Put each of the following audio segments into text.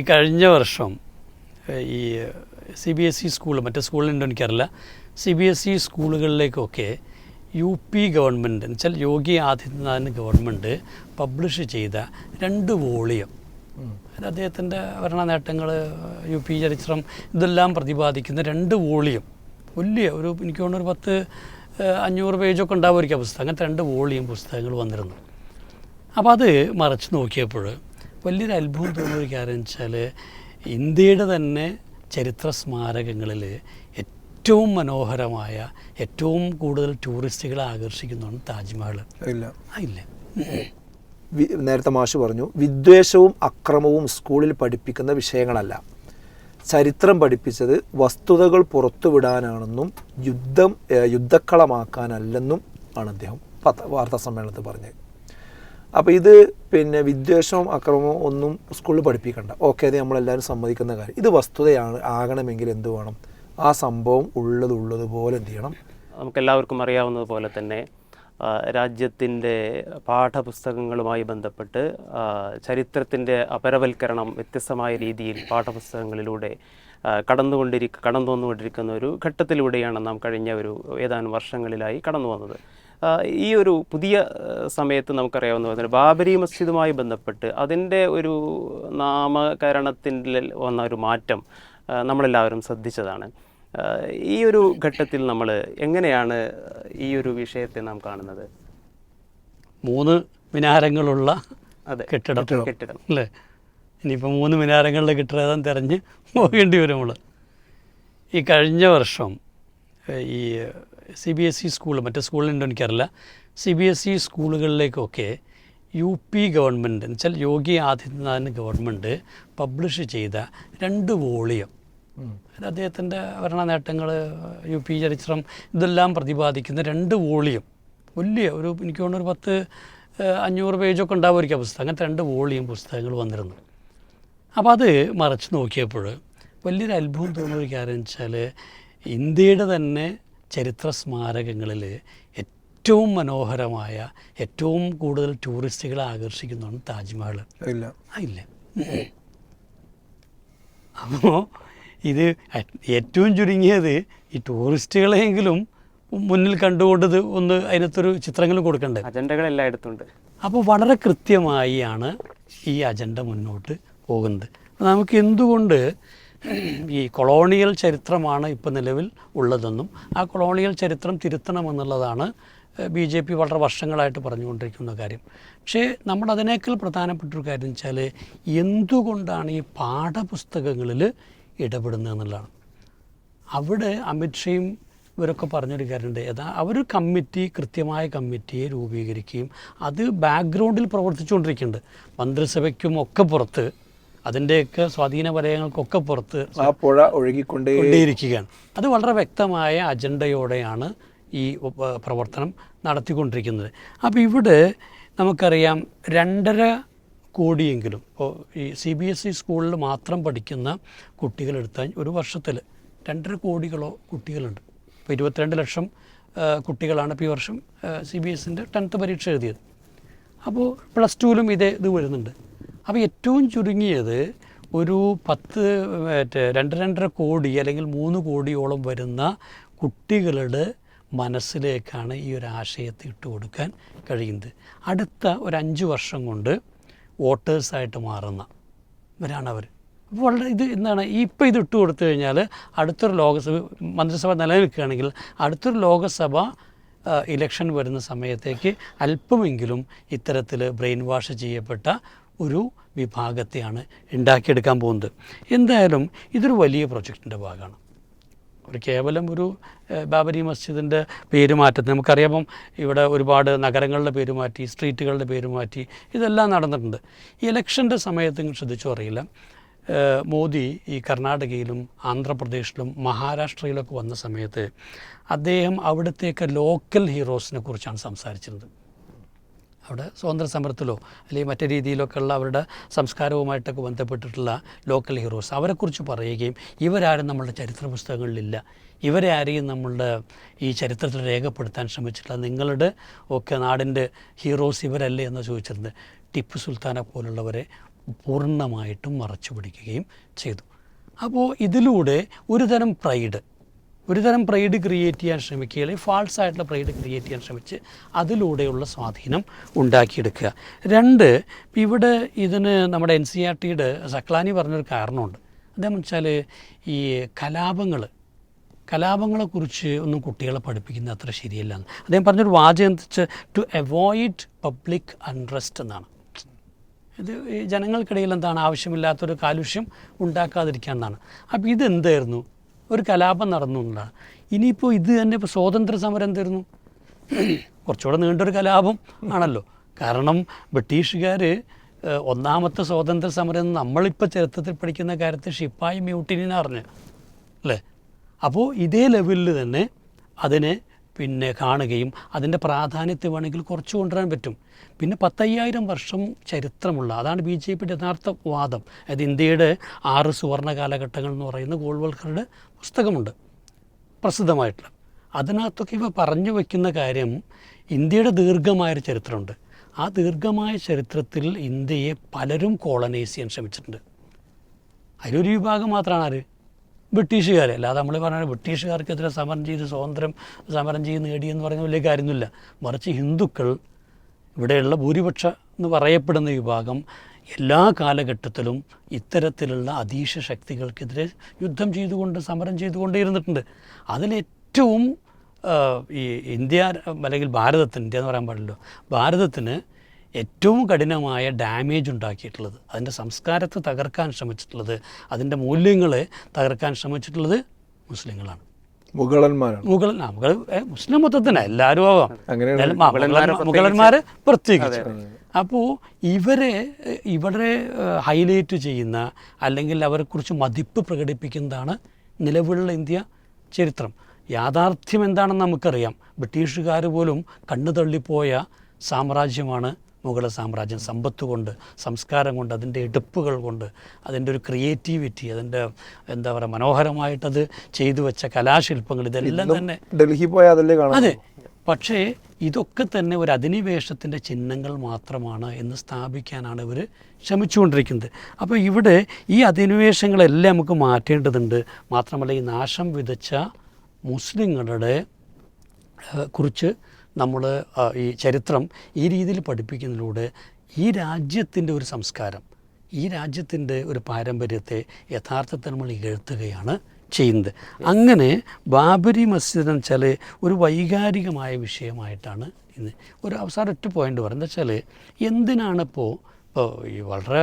ഈ കഴിഞ്ഞ വർഷം ഈ C B S E school മറ്റേ സ്കൂളിലുണ്ടോ എനിക്കറിയില്ല. സി ബി എസ് ഇ സ്കൂളുകളിലേക്കൊക്കെ യു പി ഗവൺമെന്റ് എന്ന് വെച്ചാൽ യോഗി ആദിത്യനാഥൻ ഗവൺമെന്റ് പബ്ലിഷ് ചെയ്ത രണ്ട് വോളിയം. അത് അദ്ദേഹത്തിന്റെ ഭരണ നേട്ടങ്ങൾ യു പി ചരിത്രം ഇതെല്ലാം പ്രതിപാദിക്കുന്ന രണ്ട് വോളിയം. വലിയ ഒരു എനിക്ക് തോന്നുന്നു ഒരു പത്ത് അഞ്ഞൂറ് പേജൊക്കെ ഉണ്ടാവുമായിരിക്കും ആ പുസ്തകം. അങ്ങനത്തെ രണ്ട് വോളിയം പുസ്തകങ്ങൾ വന്നിരുന്നു. അപ്പോൾ അത് മറച്ച് നോക്കിയപ്പോൾ വലിയൊരു അത്ഭുതം തോന്നിയ ഒരു കാര്യം വെച്ചാൽ ഇന്ത്യയുടെ തന്നെ ചരിത്ര സ്മാരകങ്ങളിൽ ഏറ്റവും മനോഹരമായ ഏറ്റവും കൂടുതൽ ടൂറിസ്റ്റുകളെ ആകർഷിക്കുന്നതാണ് താജ്മഹൽ. ഇല്ല. ഇല്ലേ. നേരത്തെ മാഷ് പറഞ്ഞു വിദ്വേഷവും അക്രമവും സ്കൂളിൽ പഠിപ്പിക്കുന്ന വിഷയങ്ങളല്ല. ചരിത്രം പഠിപ്പിച്ചത് വസ്തുതകൾ പുറത്തുവിടാനാണെന്നും യുദ്ധം യുദ്ധക്കളമാക്കാനല്ലെന്നും ആണ് അദ്ദേഹം വാർത്താ സമ്മേളനത്തിൽ പറഞ്ഞത്. അപ്പോൾ ഇത് പിന്നെ വിദ്വേഷവും അക്രമവും ഒന്നും സ്കൂളിൽ പഠിപ്പിക്കണ്ട. ഓക്കെ അത് നമ്മളെല്ലാവരും സമ്മതിക്കുന്ന കാര്യം. ഇത് വസ്തുതയാണ്. ആകണമെങ്കിൽ എന്ത് വേണം? ആ സംഭവം ഉള്ളത് ഉള്ളതുപോലെ എന്ത് ചെയ്യണം? നമുക്കെല്ലാവർക്കും അറിയാവുന്നതുപോലെ തന്നെ രാജ്യത്തിന്റെ പാഠപുസ്തകങ്ങളുമായി ബന്ധപ്പെട്ട് ചരിത്രത്തിന്റെ അപരവൽക്കരണം വ്യത്യസ്തമായ രീതിയിൽ പാഠപുസ്തകങ്ങളിലൂടെ കടന്നുകൊണ്ടിരിക്ക കടന്നു വന്നുകൊണ്ടിരിക്കുന്ന ഒരു ഘട്ടത്തിലൂടെയാണ് നാം കഴിഞ്ഞ ഒരു ഏതാനും വർഷങ്ങളിലായി കടന്നു വന്നത് ഈ ഒരു പുതിയ സമയത്ത് നമുക്കറിയാവുന്ന പോലെ ബാബരി മസ്ജിദുമായി ബന്ധപ്പെട്ട് അതിന്റെ ഒരു നാമകരണത്തിൽ വന്ന ഒരു മാറ്റം നമ്മളെല്ലാവരും ശ്രദ്ധിച്ചതാണ്. ഈ ഒരു ഘട്ടത്തിൽ നമ്മൾ എങ്ങനെയാണ് ഈ ഒരു വിഷയത്തെ നാം കാണുന്നത്? മൂന്ന് മിനാരങ്ങളുള്ള അതെ കെട്ടിടം. കെട്ടിടം. അല്ലേ? ഇനിയിപ്പോൾ മൂന്ന് മിനാരങ്ങളിലെ കെട്ടിടം തിരഞ്ഞ് പോകേണ്ടി വരും നമ്മൾ ഈ കഴിഞ്ഞ വർഷം ഈ C B S E school മറ്റേ സ്കൂളിലുണ്ടോ എനിക്കറിയില്ല. സി ബി എസ് ഇ സ്കൂളുകളിലേക്കൊക്കെ യു പി ഗവൺമെന്റ് എന്ന് വെച്ചാൽ യോഗി ആദിത്യനാഥൻ ഗവൺമെന്റ് പബ്ലിഷ് ചെയ്ത രണ്ട് വോളിയം. അദ്ദേഹത്തിന്റെ ഭരണ നേട്ടങ്ങൾ യു പി ചരിത്രം ഇതെല്ലാം പ്രതിപാദിക്കുന്ന രണ്ട് വോളിയം. വലിയ ഒരു എനിക്ക് തോന്നുന്നു ഒരു പത്ത് അഞ്ഞൂറ് പേജൊക്കെ ഉണ്ടാവുമായിരിക്കും പുസ്തകം. അങ്ങനത്തെ രണ്ട് വോളിയം പുസ്തകങ്ങൾ വന്നിരുന്നു. അപ്പോൾ അത് മറച്ച് നോക്കിയപ്പോൾ വലിയൊരു അത്ഭുതം തോന്നിയ ഒരു കാര്യം വെച്ചാൽ ഇന്ത്യയുടെ തന്നെ ചരിത്ര സ്മാരകങ്ങളിൽ ഏറ്റവും മനോഹരമായ ഏറ്റവും കൂടുതൽ ടൂറിസ്റ്റുകളെ ആകർഷിക്കുന്നതാണ് താജ്മഹൽ. ഇല്ല. ആ ഇല്ലേ. അപ്പോൾ ഇത് ഏറ്റവും ചുരുങ്ങിയത് ഈ ടൂറിസ്റ്റുകളെങ്കിലും മുന്നിൽ കണ്ടുകൊണ്ടത് ഒന്ന് അതിനകത്തൊരു ചിത്രങ്ങൾ കൊടുക്കണ്ടേ? അജണ്ടകൾ എല്ലായിടത്തും ഉണ്ട് അപ്പോൾ വളരെ കൃത്യമായി ആണ് ഈ അജണ്ട മുന്നോട്ട് പോകുന്നത്. നമുക്ക് എന്തുകൊണ്ട് ഈ കൊളോണിയൽ ചരിത്രമാണ് ഇപ്പോൾ നിലവിൽ ഉള്ളതെന്നും ആ കൊളോണിയൽ ചരിത്രം തിരുത്തണമെന്നുള്ളതാണ് ബി ജെ പി വളരെ വർഷങ്ങളായിട്ട് പറഞ്ഞുകൊണ്ടിരിക്കുന്ന കാര്യം. പക്ഷേ നമ്മൾ അതിനേക്കാൾ പ്രധാനപ്പെട്ട ഒരു കാര്യം വെച്ചാൽ എന്തുകൊണ്ടാണ് ഈ പാഠപുസ്തകങ്ങളിൽ ഇടപെടുന്നത് എന്നുള്ളതാണ്. അവിടെ അമിത്ഷയും ഇവരൊക്കെ പറഞ്ഞൊരു കാര്യമുണ്ട്. യഥാ അവർ കമ്മിറ്റി കൃത്യമായ കമ്മിറ്റിയെ രൂപീകരിക്കുകയും അത് ബാക്ക്ഗ്രൗണ്ടിൽ പ്രവർത്തിച്ചുകൊണ്ടിരിക്കുന്നുണ്ട്. മന്ത്രിസഭയ്ക്കും ഒക്കെ പുറത്ത് അതിന്റെയൊക്കെ സ്വാധീന വലയങ്ങൾക്കൊക്കെ പുറത്ത് ആ പുഴ ഒഴുകിക്കൊണ്ടേയിരിക്കുകയാണ് അത് വളരെ വ്യക്തമായ അജണ്ടയോടെയാണ് ഈ പ്രവർത്തനം നടത്തിക്കൊണ്ടിരിക്കുന്നത്. അപ്പോൾ ഇവിടെ നമുക്കറിയാം രണ്ടര കോടിയെങ്കിലും ഇപ്പോൾ ഈ സി ബി എസ് ഇ സ്കൂളിൽ മാത്രം പഠിക്കുന്ന കുട്ടികളെടുത്താൽ ഒരു വർഷത്തിൽ രണ്ടര കോടികളോ കുട്ടികളുണ്ട്. ഇപ്പോൾ ഇരുപത്തിരണ്ട് ലക്ഷം കുട്ടികളാണ് ഇപ്പോൾ ഈ വർഷം സി ബി എസിന്റെ ടെൻത്ത് പരീക്ഷ എഴുതിയത്. അപ്പോൾ പ്ലസ് ടുവിലും ഇതേ ഇത് വരുന്നുണ്ട്. അപ്പോൾ ഏറ്റവും ചുരുങ്ങിയത് ഒരു പത്ത് മറ്റേ രണ്ട് രണ്ടര കോടി അല്ലെങ്കിൽ മൂന്ന് കോടിയോളം വരുന്ന കുട്ടികളുടെ മനസ്സിലേക്കാണ് ഈ ഒരു ആശയത്തെ ഇട്ട് കൊടുക്കാൻ കഴിയുന്നത്. അടുത്ത ഒരു അഞ്ച് വർഷം കൊണ്ട് വോട്ടേഴ്സായിട്ട് മാറുന്ന ഇവരാണ് അവർ വളരെ ഇത് എന്താണ് ഇപ്പോൾ ഇത് ഇട്ട് കൊടുത്തു കഴിഞ്ഞാൽ അടുത്തൊരു ലോകസഭ മന്ത്രിസഭ നിലനിൽക്കുകയാണെങ്കിൽ അടുത്തൊരു ലോകസഭ ഇലക്ഷൻ വരുന്ന സമയത്തേക്ക് അല്പമെങ്കിലും ഇത്തരത്തിൽ ബ്രെയിൻ വാഷ് ചെയ്യപ്പെട്ട ഒരു വിഭാഗത്തെയാണ് ഉണ്ടാക്കിയെടുക്കാൻ പോകുന്നത്. എന്തായാലും ഇതൊരു വലിയ പ്രൊജക്റ്റിന്റെ ഭാഗമാണ്. ഒരു കേവലം ഒരു ബാബരി മസ്ജിദിന്റെ പേര് മാറ്റത്തിന് നമുക്കറിയാം ഇവിടെ ഒരുപാട് നഗരങ്ങളുടെ പേര് മാറ്റി സ്ട്രീറ്റുകളുടെ പേര് മാറ്റി ഇതെല്ലാം നടന്നിട്ടുണ്ട്. ഈ ഇലക്ഷന്റെ സമയത്ത് ശ്രദ്ധിച്ചോ അറിയില്ല. മോദി ഈ കർണാടകയിലും ആന്ധ്രാപ്രദേശിലും മഹാരാഷ്ട്രയിലൊക്കെ വന്ന സമയത്ത് അദ്ദേഹം അവിടുത്തെയൊക്കെ ലോക്കൽ ഹീറോസിനെ കുറിച്ചാണ് സംസാരിച്ചിരുന്നത്. അവിടെ സ്വാതന്ത്ര്യ സമരത്തിലോ അല്ലെങ്കിൽ മറ്റു രീതിയിലൊക്കെ ഉള്ള അവരുടെ സംസ്കാരവുമായിട്ടൊക്കെ ബന്ധപ്പെട്ടിട്ടുള്ള ലോക്കൽ ഹീറോസ് അവരെക്കുറിച്ച് പറയുകയും ഇവരാരും നമ്മളുടെ ചരിത്ര പുസ്തകങ്ങളിലില്ല ഇവരെ ആരെയും നമ്മളുടെ ഈ ചരിത്രത്തിൽ രേഖപ്പെടുത്താൻ ശ്രമിച്ചിട്ടില്ല. നിങ്ങളുടെ ഒക്കെ നാടിന്റെ ഹീറോസ് ഇവരല്ലേ എന്ന് ചോദിച്ചിരുന്നത് ടിപ്പു സുൽത്താനെ പോലുള്ളവരെ പൂർണമായിട്ടും മറച്ചു പിടിക്കുകയും ചെയ്തു. അപ്പോൾ ഇതിലൂടെ ഒരുതരം പ്രൈഡ് ഒരു തരം പ്രൈഡ് ക്രിയേറ്റ് ചെയ്യാൻ ശ്രമിക്കുക അല്ലെങ്കിൽ ഫാൾസ് ആയിട്ടുള്ള പ്രൈഡ് ക്രിയേറ്റ് ചെയ്യാൻ ശ്രമിച്ച് അതിലൂടെയുള്ള സ്വാധീനം ഉണ്ടാക്കിയെടുക്കുക. രണ്ട് ഇവിടെ ഇതിന് നമ്മുടെ എൻ സി ആർ ടിയുടെ സക്ലാനി പറഞ്ഞൊരു കാരണമുണ്ട്. അതെന്ന് വെച്ചാൽ ഈ കലാപങ്ങൾ കലാപങ്ങളെക്കുറിച്ച് ഒന്നും കുട്ടികളെ പഠിപ്പിക്കുന്നത് അത്ര ശരിയല്ല എന്ന്. അദ്ദേഹം പറഞ്ഞൊരു വാചകം വെച്ചാൽ ടു അവോയ്ഡ് പബ്ലിക് അൺട്രസ്റ്റ് എന്നാണ്. ഇത് ജനങ്ങൾക്കിടയിൽ എന്താണ് ആവശ്യമില്ലാത്തൊരു കാലുഷ്യം ഉണ്ടാക്കാതിരിക്കാൻ എന്നാണ്. അപ്പോൾ ഇതെന്തായിരുന്നു? ഒരു കലാപം നടന്നു എന്നതാണ് ഇനിയിപ്പോൾ ഇത് തന്നെ ഇപ്പോൾ സ്വാതന്ത്ര്യ സമരം എന്തായിരുന്നു? കുറച്ചുകൂടെ നീണ്ടൊരു കലാപം ആണല്ലോ. കാരണം ബ്രിട്ടീഷുകാർ ഒന്നാമത്തെ സ്വാതന്ത്ര്യ സമരം നമ്മളിപ്പോൾ ചരിത്രത്തിൽ പഠിക്കുന്ന കാര്യത്തിൽ ഷിപ്പായി മ്യൂട്ടിനിന്ന് അറിഞ്ഞ്. അല്ലേ? അപ്പോൾ ഇതേ ലെവലിൽ തന്നെ അതിനെ പിന്നെ കാണുകയും അതിന്റെ പ്രാധാന്യത്തെ വേണമെങ്കിൽ കുറച്ച് കൊണ്ടുവരാൻ പറ്റും. പിന്നെ പത്തയ്യായിരം വർഷം ചരിത്രമുള്ള അതാണ് ബി ജെ പിയുടെ യഥാർത്ഥ വാദം. അതായത് ഇന്ത്യയുടെ ആറ് സുവർണ കാലഘട്ടങ്ങൾ എന്ന് പറയുന്ന ഗോൾവൽക്കറുടെ പുസ്തകമുണ്ട് പ്രസിദ്ധമായിട്ടുള്ള. അതിനകത്തൊക്കെ ഇവ പറഞ്ഞു വയ്ക്കുന്ന കാര്യം ഇന്ത്യയുടെ ദീർഘമായൊരു ചരിത്രമുണ്ട്. ആ ദീർഘമായ ചരിത്രത്തിൽ ഇന്ത്യയെ പലരും കോളനൈസ് ചെയ്യാൻ ശ്രമിച്ചിട്ടുണ്ട്. അതിലൊരു വിഭാഗം മാത്രമാണ് ആര്? ബ്രിട്ടീഷുകാർ അല്ലാതെ നമ്മൾ പറഞ്ഞാൽ ബ്രിട്ടീഷുകാർക്കെതിരെ സമരം ചെയ്ത് സ്വാതന്ത്ര്യം സമരം ചെയ്ത് നേടിയെന്ന് പറയുന്ന വലിയ കാര്യമൊന്നുമില്ല. മറിച്ച് ഹിന്ദുക്കൾ ഇവിടെയുള്ള ഭൂരിപക്ഷ എന്ന് പറയപ്പെടുന്ന വിഭാഗം എല്ലാ കാലഘട്ടത്തിലും ഇത്തരത്തിലുള്ള അതീശ ശക്തികൾക്കെതിരെ യുദ്ധം ചെയ്തുകൊണ്ട് സമരം ചെയ്തുകൊണ്ടേ ഇരുന്നിട്ടുണ്ട് അതിലേറ്റവും ഈ ഇന്ത്യ അല്ലെങ്കിൽ ഭാരതത്തിന് ഇന്ത്യ എന്ന് പറയാൻ പാടില്ലല്ലോ. ഭാരതത്തിന് ഏറ്റവും കഠിനമായ ഡാമേജ് ഉണ്ടാക്കിയിട്ടുള്ളത് അതിന്റെ സംസ്കാരത്തെ തകർക്കാൻ ശ്രമിച്ചിട്ടുള്ളത് അതിന്റെ മൂല്യങ്ങളെ തകർക്കാൻ ശ്രമിച്ചിട്ടുള്ളത് മുസ്ലിങ്ങളാണ്. മുഗളന്മാരാണ്. മുഗൾ മുഗൾ മുസ്ലിം മൊത്തത്തിന് എല്ലാവരും ആവാം. മുഗളന്മാർ- പ്രത്യേകിച്ച്. അപ്പോൾ ഇവരെ ഇവരെ ഹൈലൈറ്റ് ചെയ്യുന്ന അല്ലെങ്കിൽ അവരെക്കുറിച്ച് മതിപ്പ് പ്രകടിപ്പിക്കുന്നതാണ് നിലവിലുള്ള ഇന്ത്യ ചരിത്രം. യാഥാർത്ഥ്യം എന്താണെന്ന് നമുക്കറിയാം. ബ്രിട്ടീഷുകാർ പോലും കണ്ണു തള്ളിപ്പോയ സാമ്രാജ്യമാണ് മുഗൾ സാമ്രാജ്യം സമ്പത്ത് കൊണ്ട് സംസ്കാരം കൊണ്ട് അതിന്റെ എടുപ്പുകൾ കൊണ്ട് അതിന്റെ ഒരു ക്രിയേറ്റിവിറ്റി അതിന്റെ എന്താ പറയുക മനോഹരമായിട്ടത് ചെയ്തു വെച്ച കലാശില്പങ്ങൾ ഇതെല്ലാം തന്നെ ഡൽഹി പോയാൽ അതല്ലേ കാണാം അതെ. പക്ഷേ ഇതൊക്കെ തന്നെ ഒരു അധിനിവേശത്തിന്റെ ചിഹ്നങ്ങൾ മാത്രമാണ് എന്ന് സ്ഥാപിക്കാനാണ് ഇവർ ശ്രമിച്ചുകൊണ്ടിരിക്കുന്നത്. അപ്പോൾ ഇവിടെ ഈ അധിനിവേശങ്ങളെല്ലാം നമുക്ക് മാറ്റേണ്ടതുണ്ട്. മാത്രമല്ല ഈ നാശം വിതച്ച മുസ്ലിങ്ങളുടെ കുറിച്ച് നമ്മൾ ഈ ചരിത്രം ഈ രീതിയിൽ പഠിപ്പിക്കുന്നതിലൂടെ ഈ രാജ്യത്തിന്റെ ഒരു സംസ്കാരം ഈ രാജ്യത്തിന്റെ ഒരു പാരമ്പര്യത്തെ യഥാർത്ഥത്തിൽ നമ്മൾ ഇകഴ്ത്തുകയാണ് ചെയ്യുന്നത്. അങ്ങനെ ബാബരി മസ്ജിദ് എന്ന് വെച്ചാൽ ഒരു വൈകാരികമായ വിഷയമായിട്ടാണ് ഇന്ന് ഒരു അവസാനം ഒറ്റ പോയിന്റ് പറയുന്നത് വെച്ചാൽ എന്തിനാണിപ്പോൾ ഇപ്പോൾ ഈ വളരെ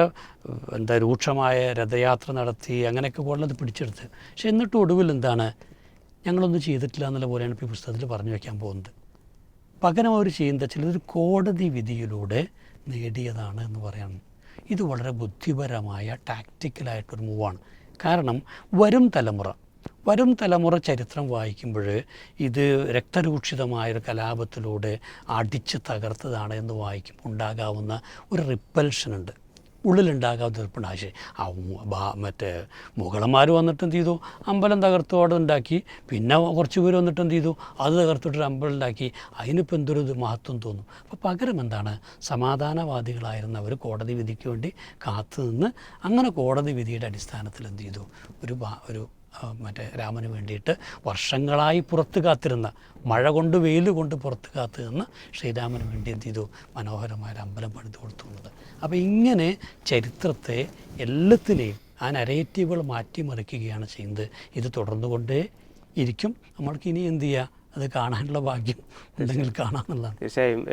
എന്താ രൂക്ഷമായ രഥയാത്ര നടത്തി അങ്ങനെയൊക്കെ പോലുള്ളത് പിടിച്ചെടുത്ത് പക്ഷെ എന്നിട്ട് ഒടുവിൽ എന്താണ്? ഞങ്ങളൊന്നും ചെയ്തിട്ടില്ല എന്നുള്ള പോലെയാണ് ഇപ്പോൾ ഈ പുസ്തകത്തിൽ പറഞ്ഞു വയ്ക്കാൻ പോകുന്നത്. പകരം അവർ ചെയ്യുന്നത് ചിലത് കോടതി വിധിയിലൂടെ നേടിയതാണ് എന്ന് പറയാം. ഇത് വളരെ ബുദ്ധിപരമായ ടാക്റ്റിക്കലായിട്ടൊരു മൂവാണ് കാരണം വരും തലമുറ വരും തലമുറ ചരിത്രം വായിക്കുമ്പോൾ ഇത് രക്തരൂക്ഷിതമായൊരു കലാപത്തിലൂടെ അടിച്ച് തകർത്തതാണ് എന്ന് വായിക്കുമ്പോൾ ഉണ്ടാകാവുന്ന ഒരു റിപ്പൽഷനുണ്ട് ഉള്ളിലുണ്ടാകാവുന്ന തീർപ്പുണ്ട് ആശയം ആ മറ്റേ മുഗളന്മാർ വന്നിട്ട് എന്ത് ചെയ്തു? അമ്പലം തകർത്തു അവിടെ ഉണ്ടാക്കി. പിന്നെ കുറച്ച് പേര് വന്നിട്ട് എന്ത് ചെയ്തു? അത് തകർത്തിട്ടൊരു അമ്പലം ഉണ്ടാക്കി. അതിനിപ്പോൾ എന്തൊരു മഹത്വം തോന്നും. അപ്പോൾ പകരം എന്താണ്? സമാധാനവാദികളായിരുന്നവർ കോടതി വിധിക്ക് വേണ്ടി കാത്തു നിന്ന് അങ്ങനെ കോടതി വിധിയുടെ അടിസ്ഥാനത്തിൽ എന്ത് ചെയ്തു? ഒരു ഒരു മറ്റേ രാമന് വേണ്ടിയിട്ട് വർഷങ്ങളായി പുറത്ത് കാത്തിരുന്ന മഴ കൊണ്ട് വെയിൽ കൊണ്ട് പുറത്ത് കാത്തു നിന്ന് ശ്രീരാമന് വേണ്ടി എന്ത് ചെയ്തു? മനോഹരമായ അമ്പലം പണിത് കൊടുത്തുള്ളത്. അപ്പോൾ ഇങ്ങനെ ചരിത്രത്തെ എല്ലാത്തിനെയും ആ നരേറ്റീവുകൾ മാറ്റിമറിക്കുകയാണ് ചെയ്യുന്നത്. ഇത് തുടർന്നുകൊണ്ടേ ഇരിക്കും. നമ്മൾക്ക് ഇനി എന്ത് ചെയ്യുക അത് കാണാനുള്ള ഭാഗ്യം ഉണ്ടെങ്കിൽ കാണാമെന്നുള്ളതാണ് തീർച്ചയായും.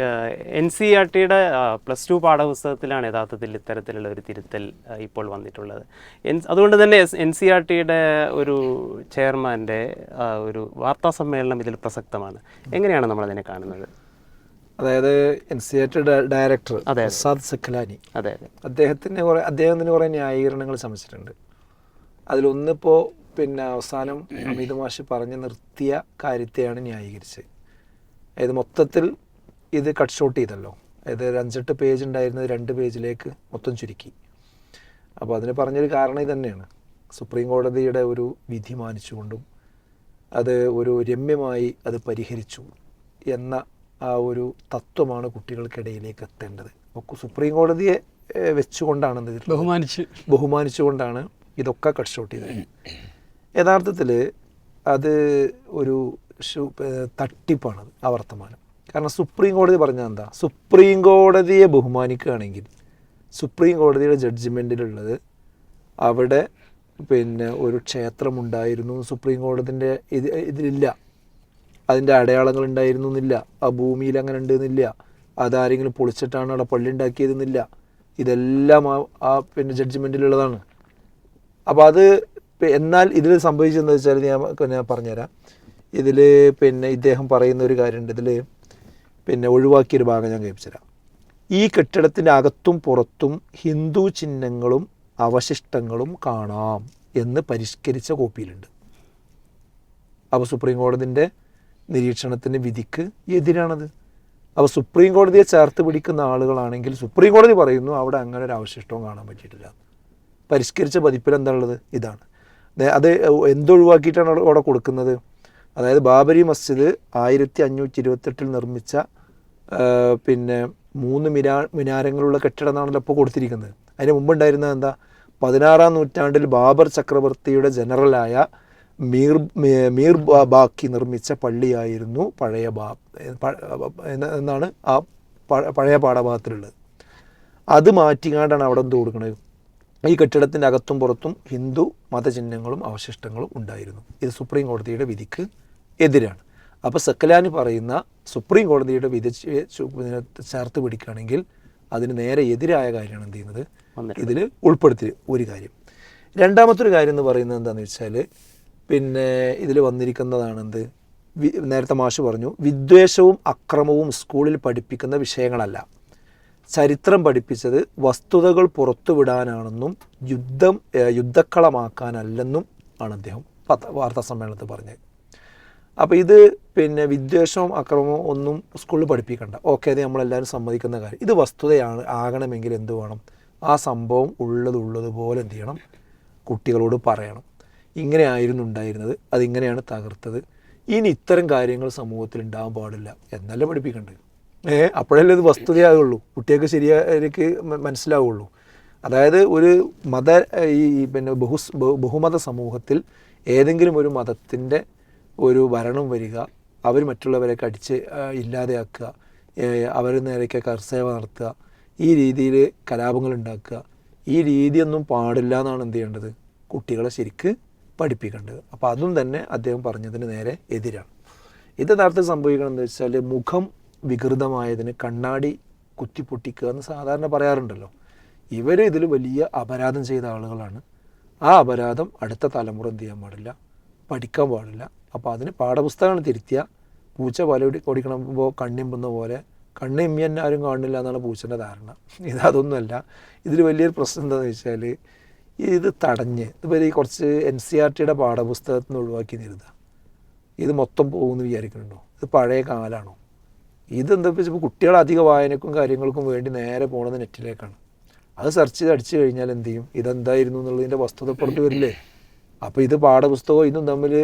എൻ സി ആർ ടിയുടെ പ്ലസ് ടു പാഠപുസ്തകത്തിലാണ് യഥാർത്ഥത്തിൽ ഇത്തരത്തിലുള്ള ഒരു തിരുത്തൽ ഇപ്പോൾ വന്നിട്ടുള്ളത്. എൻ- അതുകൊണ്ട് തന്നെ എൻ സി ആർ ടിയുടെ ഒരു ചെയർമാന്റെ ഒരു വാർത്താ സമ്മേളനം ഇതിൽ പ്രസക്തമാണ്. എങ്ങനെയാണ് നമ്മൾ അതിനെ കാണുന്നത്? അതായത് N C R T director Azad Prasad Saklani. അതെ അതെ. അദ്ദേഹത്തിന് കുറേ അദ്ദേഹത്തിന് കുറേ ന്യായീകരണങ്ങൾ ശ്രമിച്ചിട്ടുണ്ട്. അതിലൊന്നിപ്പോൾ പിന്നെ അവസാനം അമിത് മാഷ് പറഞ്ഞു നിർത്തിയ കാര്യത്തെയാണ് ന്യായീകരിച്ചത്. അതായത് മൊത്തത്തിൽ ഇത് കട്ട് ഷോട്ട് ചെയ്തല്ലോ. അതായത് ഒരു അഞ്ചെട്ട് പേജ് ഉണ്ടായിരുന്നത് രണ്ട് പേജിലേക്ക് മൊത്തം ചുരുക്കി. അപ്പോൾ അതിന് പറഞ്ഞൊരു കാരണം ഇത് തന്നെയാണ്. സുപ്രീം കോടതിയുടെ ഒരു വിധി മാനിച്ചുകൊണ്ടും അത് ഒരു രമ്യമായി അത് പരിഹരിച്ചു എന്ന ആ ഒരു തത്വമാണ് കുട്ടികൾക്കിടയിലേക്ക് എത്തേണ്ടത്. അപ്പോൾ സുപ്രീം കോടതിയെ വെച്ചുകൊണ്ടാണ്? ബഹുമാനിച്ച്. ബഹുമാനിച്ചുകൊണ്ടാണ് ഇതൊക്കെ കട്ട് ഷോട്ട് ചെയ്തത്. യഥാർത്ഥത്തിൽ അത് ഒരു തട്ടിപ്പാണ് ആ വർത്തമാനം. കാരണം സുപ്രീം കോടതി പറഞ്ഞാൽ എന്താ? സുപ്രീം കോടതിയെ ബഹുമാനിക്കുകയാണെങ്കിൽ സുപ്രീം കോടതിയുടെ ജഡ്ജ്മെന്റിലുള്ളത് അവിടെ പിന്നെ ഒരു ക്ഷേത്രമുണ്ടായിരുന്നു സുപ്രീം കോടതിന്റെ ഇത് ഇതിലില്ല. അതിന്റെ അടയാളങ്ങൾ ഉണ്ടായിരുന്നു എന്നില്ല ആ ഭൂമിയിൽ അങ്ങനെ ഉണ്ടെന്നില്ല അതാരെങ്കിലും പൊളിച്ചിട്ടാണ് അവിടെ പള്ളി ഉണ്ടാക്കിയതെന്നില്ല ഇതെല്ലാം ആ പിന്നെ ജഡ്ജ്മെന്റിലുള്ളതാണ് അപ്പോൾ അത് എന്നാൽ ഇതിൽ സംഭവിച്ചതെന്ന് വെച്ചാൽ ഞാൻ പിന്നെ പറഞ്ഞുതരാം. ഇതിൽ പിന്നെ ഇദ്ദേഹം പറയുന്ന ഒരു കാര്യമുണ്ട്. ഇതിൽ പിന്നെ ഒഴിവാക്കിയൊരു ഭാഗം ഞാൻ കേൾപ്പിച്ചുതരാം. ഈ കെട്ടിടത്തിന്റെ അകത്തും പുറത്തും ഹിന്ദു ചിഹ്നങ്ങളും അവശിഷ്ടങ്ങളും കാണാം എന്ന് പരിഷ്കരിച്ച കോപ്പിയിലുണ്ട്. അപ്പോൾ സുപ്രീം കോടതിന്റെ നിരീക്ഷണത്തിന്റെ വിധിക്ക് എതിരാണത്. അപ്പോൾ സുപ്രീം കോടതിയെ ചേർത്ത് പിടിക്കുന്ന ആളുകളാണെങ്കിൽ സുപ്രീം കോടതി പറയുന്നു അവിടെ അങ്ങനെ ഒരു അവശിഷ്ടവും കാണാൻ പറ്റിയിട്ടില്ല. പരിഷ്കരിച്ച പതിപ്പിൽ എന്താണുള്ളത് ഇതാണ്. അത് എന്തൊഴിവാക്കിയിട്ടാണ് അവിടെ കൊടുക്കുന്നത്? അതായത് ബാബരി മസ്ജിദ് ആയിരത്തി അഞ്ഞൂറ്റി ഇരുപത്തെട്ടിൽ നിർമ്മിച്ച പിന്നെ മൂന്ന് മിനാ മിനാരങ്ങളുള്ള കെട്ടിടം എന്നാണല്ലോ ഇപ്പോൾ കൊടുത്തിരിക്കുന്നത്. അതിന് മുമ്പുണ്ടായിരുന്നത് എന്താ? പതിനാറാം നൂറ്റാണ്ടിൽ ബാബർ ചക്രവർത്തിയുടെ ജനറലായ മീർ മീർ ബാക്കി നിർമ്മിച്ച പള്ളിയായിരുന്നു പഴയ ബാ എന്നാണ് ആ പഴയ പാഠഭാഗത്തിലുള്ളത്. അത് മാറ്റിക്കാണ്ടാണ് അവിടെ എന്ത് കൊടുക്കുന്നത് ഈ കെട്ടിടത്തിന്റെ അകത്തും പുറത്തും ഹിന്ദു മതചിഹ്നങ്ങളും അവശിഷ്ടങ്ങളും ഉണ്ടായിരുന്നു. ഇത് സുപ്രീം കോടതിയുടെ വിധിക്ക് എതിരാണ്. അപ്പോൾ സക്കലാനി പറയുന്ന സുപ്രീം കോടതിയുടെ വിധി ചേർത്ത് പിടിക്കുകയാണെങ്കിൽ അതിന് നേരെ എതിരായ കാര്യമാണ് എന്ത് ചെയ്യുന്നത്. ഇതിൽ ഉൾപ്പെടുത്തി ഒരു കാര്യം. രണ്ടാമത്തൊരു കാര്യം എന്ന് പറയുന്നത് എന്താണെന്ന് വെച്ചാൽ പിന്നെ ഇതിൽ വന്നിരിക്കുന്നതാണെന്ത് നേരത്തെ മാഷ് പറഞ്ഞു വിദ്വേഷവും അക്രമവും സ്കൂളിൽ പഠിപ്പിക്കുന്ന വിഷയങ്ങളല്ല. ചരിത്രം പഠിപ്പിച്ചത് വസ്തുതകൾ പുറത്തുവിടാനാണെന്നും യുദ്ധം യുദ്ധക്കളമാക്കാനല്ലെന്നും ആണ് അദ്ദേഹം വാർത്താ സമ്മേളനത്തിൽ പറഞ്ഞത്. അപ്പോൾ ഇത് പിന്നെ വിദ്വേഷവും അക്രമവും ഒന്നും സ്കൂളിൽ പഠിപ്പിക്കണ്ട. ഓക്കെ അത് നമ്മളെല്ലാവരും സമ്മതിക്കുന്ന കാര്യം. ഇത് വസ്തുതയാണ് ആകണമെങ്കിൽ എന്ത് വേണം? ആ സംഭവം ഉള്ളത് ഉള്ളതുപോലെ എന്ത് ചെയ്യണം? കുട്ടികളോട് പറയണം. ഇങ്ങനെയായിരുന്നു ഉണ്ടായിരുന്നത് അതിങ്ങനെയാണ് തകർത്തത്. ഇനി ഇത്തരം കാര്യങ്ങൾ സമൂഹത്തിൽ ഉണ്ടാകാൻ പാടില്ല എന്നല്ല പഠിപ്പിക്കേണ്ടത്. ഏ അപ്പോഴല്ലേ ഇത് വസ്തുതയാകുള്ളൂ. കുട്ടികൾക്ക് ശരിയായിരിക്ക് മനസ്സിലാവുള്ളൂ. അതായത് ഒരു മത ഈ പിന്നെ ബഹു- ബഹുമത സമൂഹത്തിൽ ഏതെങ്കിലും ഒരു മതത്തിന്റെ ഒരു ഭരണം വരിക അവർ മറ്റുള്ളവരെ കടിച്ച് ഇല്ലാതെയാക്കുക അവർ നേരേക്ക് കർസേവ നടത്തുക ഈ രീതിയിൽ കലാപങ്ങൾ ഉണ്ടാക്കുക ഈ രീതിയൊന്നും പാടില്ല എന്നാണ് എന്ത് ചെയ്യേണ്ടത്? കുട്ടികളെ ശരിക്ക് പഠിപ്പിക്കേണ്ടത്. അപ്പോൾ അതും തന്നെ അദ്ദേഹം പറഞ്ഞതിന് നേരെ എതിരാണ്. ഇത് യഥാർത്ഥത്തിൽ സംഭവിക്കണമെന്ന് വെച്ചാൽ മുഖം വികൃതമായതിന് കണ്ണാടി കുത്തിപ്പൊട്ടിക്കുക എന്ന് സാധാരണ പറയാറുണ്ടല്ലോ. ഇവർ ഇതിൽ വലിയ അപരാധം ചെയ്ത ആളുകളാണ്. ആ അപരാധം അടുത്ത തലമുറ എന്ത് ചെയ്യാൻ പാടില്ല പഠിക്കാൻ പാടില്ല. അപ്പോൾ അതിന് പാഠപുസ്തകമാണ് തിരുത്തിയ പൂച്ച പല ഓടിക്കണമ്പോൾ കണ്ണിമ്പുന്ന പോലെ കണ്ണിമ്മി തന്നെ ആരും കാണില്ല എന്നാണ് പൂച്ചന്റെ ധാരണ. ഇത് അതൊന്നുമല്ല. ഇതിൽ വലിയൊരു പ്രശ്നം എന്താണെന്ന് വെച്ചാൽ ഇത് തടഞ്ഞ് ഇതുപോലെ ഈ കുറച്ച് എൻ സി ആർ ടിയുടെ പാഠപുസ്തകത്തിൽ നിന്ന് ഒഴിവാക്കി നിരുതാം ഇത് മൊത്തം പോകുമെന്ന് വിചാരിക്കുന്നുണ്ടോ? ഇത് പഴയ കാലാണോ? ഇതെന്താ വെച്ചാൽ കുട്ടികൾ അധിക വായനക്കും കാര്യങ്ങൾക്കും വേണ്ടി നേരെ പോണത് നെറ്റിലേക്കാണ്. അത് സെർച്ച് ചെയ്ത് അടിച്ചു കഴിഞ്ഞാൽ എന്ത് ചെയ്യും? ഇതെന്തായിരുന്നു എന്നുള്ളതിന്റെ വസ്തുത പുറത്ത് വരില്ലേ? അപ്പോൾ ഇത് പാഠപുസ്തകവും ഇതും തമ്മിൽ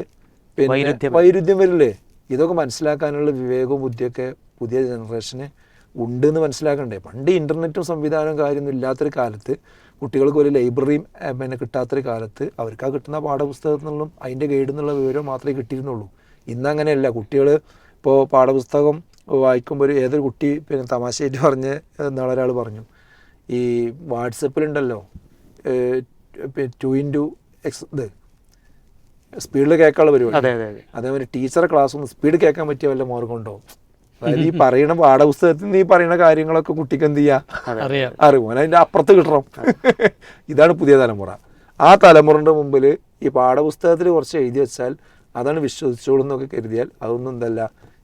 പിന്നെ വൈരുദ്ധ്യം. വരില്ലേ? ഇതൊക്കെ മനസ്സിലാക്കാനുള്ള വിവേകവും ബുദ്ധിയൊക്കെ പുതിയ ജനറേഷന് ഉണ്ട് എന്ന് മനസ്സിലാക്കണ്ടേ? പണ്ട് ഇന്റർനെറ്റും സംവിധാനവും കാര്യമൊന്നും ഇല്ലാത്തൊരു കാലത്ത് കുട്ടികൾക്ക് ഒരു ലൈബ്രറിയും പിന്നെ കിട്ടാത്തൊരു കാലത്ത് അവർക്ക് ആ കിട്ടുന്ന പാഠപുസ്തകത്തിൽ നിന്നും അതിന്റെ ഗൈഡിൽ നിന്നുള്ള വിവരം മാത്രമേ കിട്ടിയിരുന്നുള്ളൂ. ഇന്നങ്ങനെയല്ല. കുട്ടികൾ ഇപ്പോൾ പാഠപുസ്തകം വായിക്കുമ്പോൾ ഒരു ഏതൊരു കുട്ടി പിന്നെ തമാശയായിട്ട് പറഞ്ഞ് നാളെ ഒരാൾ പറഞ്ഞു. ഈ വാട്സപ്പിലുണ്ടല്ലോ ടു ഇന്റു എക്സ് ഇത് സ്പീഡിൽ കേൾക്കാനുള്ള പരിപാടി. അതെ അതെ അതെ. അതേപോലെ ടീച്ചറെ ക്ലാസ് ഒന്ന് സ്പീഡ് കേൾക്കാൻ പറ്റിയ വല്ല മാർഗം ഉണ്ടോ? അതായത് ഈ പറയുന്ന പാഠപുസ്തകത്തിൽ നിന്ന് ഈ പറയുന്ന കാര്യങ്ങളൊക്കെ കുട്ടിക്ക് എന്ത് ചെയ്യാ? അറിയാം. അറിവ്. അതിന്റെ അപ്പുറത്ത് കിട്ടണം. ഇതാണ് പുതിയ തലമുറ. ആ തലമുറയുടെ മുമ്പിൽ ഈ പാഠപുസ്തകത്തിൽ കുറച്ച് എഴുതി വെച്ചാൽ അതാണ് വിശ്വസിച്ചോളൂ എന്നൊക്കെ കരുതിയാൽ അതൊന്നും എന്തല്ല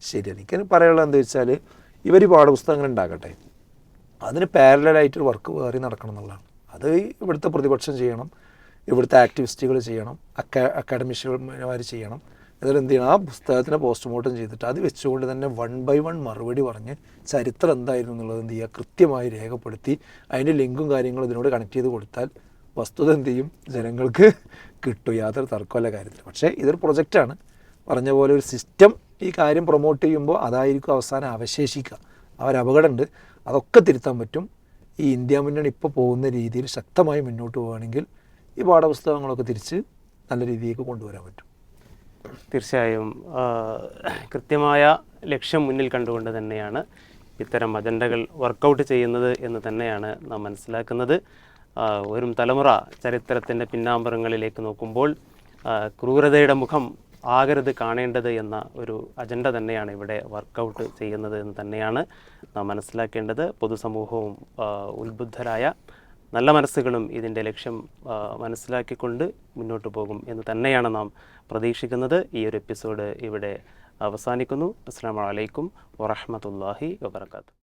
ശരിയാണ് എനിക്ക് പറയാനുള്ളത് എന്താ വെച്ചാൽ ഇവർ പാഠപുസ്തകങ്ങൾ ഉണ്ടാക്കട്ടെ. അതിന് പാരലായിട്ട് വർക്ക് വേറെ നടക്കണം എന്നുള്ളതാണ്. അത് ഇവിടുത്തെ പ്രതിപക്ഷം ചെയ്യണം ഇവിടുത്തെ ആക്ടിവിസ്റ്റുകൾ ചെയ്യണം അക്കാ അക്കാഡമിഷ്യന്മാർ ചെയ്യണം. എന്നിട്ട് എന്ത് ചെയ്യണം? ആ പുസ്തകത്തിനെ പോസ്റ്റ്മോർട്ടം ചെയ്തിട്ട് അത് വെച്ചുകൊണ്ട് തന്നെ വൺ ബൈ വൺ മറുപടി പറഞ്ഞ് ചരിത്രം എന്തായിരുന്നു എന്നുള്ളത് എന്ത് ചെയ്യുക? കൃത്യമായി രേഖപ്പെടുത്തി അതിന്റെ ലിങ്കും കാര്യങ്ങളും ഇതിനോട് കണക്ട് ചെയ്ത് കൊടുത്താൽ വസ്തുത എന്ത് ചെയ്യും? ജനങ്ങൾക്ക് കിട്ടും. യാതൊരു തർക്കമല്ല കാര്യത്തിൽ. പക്ഷേ ഇതൊരു പ്രൊജക്റ്റാണ് പറഞ്ഞ പോലെ ഒരു സിസ്റ്റം ഈ കാര്യം പ്രൊമോട്ട് ചെയ്യുമ്പോൾ അതായിരിക്കും അവസാനം അവശേഷിക്കുക. അവരപകടമുണ്ട് അതൊക്കെ തിരുത്താൻ പറ്റും. ഈ ഇന്ത്യ മുന്നണി ഇപ്പോൾ പോകുന്ന രീതിയിൽ ശക്തമായി മുന്നോട്ട് പോവുകയാണെങ്കിൽ ഈ പാഠപുസ്തകങ്ങളൊക്കെ തിരിച്ച് നല്ല രീതിയിലേക്ക് കൊണ്ടുവരാൻ പറ്റും. തീർച്ചയായും കൃത്യമായ ലക്ഷ്യം മുന്നിൽ കണ്ടുകൊണ്ട് തന്നെയാണ് ഇത്തരം അജണ്ടകൾ വർക്കൗട്ട് ചെയ്യുന്നത് എന്ന് തന്നെയാണ് നാം മനസ്സിലാക്കുന്നത്. വരും തലമുറ ചരിത്രത്തിന്റെ പിന്നാമ്പുറങ്ങളിലേക്ക് നോക്കുമ്പോൾ ക്രൂരതയുടെ മുഖം ആകരുത് കാണേണ്ടത് എന്ന ഒരു അജണ്ട തന്നെയാണ് ഇവിടെ വർക്കൗട്ട് ചെയ്യുന്നത് എന്ന് തന്നെയാണ് നാം മനസ്സിലാക്കേണ്ടത്. പൊതുസമൂഹവും ഉത്ബുദ്ധരായ നല്ല മനസ്സുകളും ഇതിന്റെ ലക്ഷ്യം മനസ്സിലാക്കിക്കൊണ്ട് മുന്നോട്ട് പോകും എന്ന് തന്നെയാണ് നാം പ്രതീക്ഷിക്കുന്നത്. ഈ ഒരു എപ്പിസോഡ് ഇവിടെ അവസാനിക്കുന്നു. അസ്സാം വലൈക്കും വറഹമത്തല്ലാഹി വാബർക്കാത്തു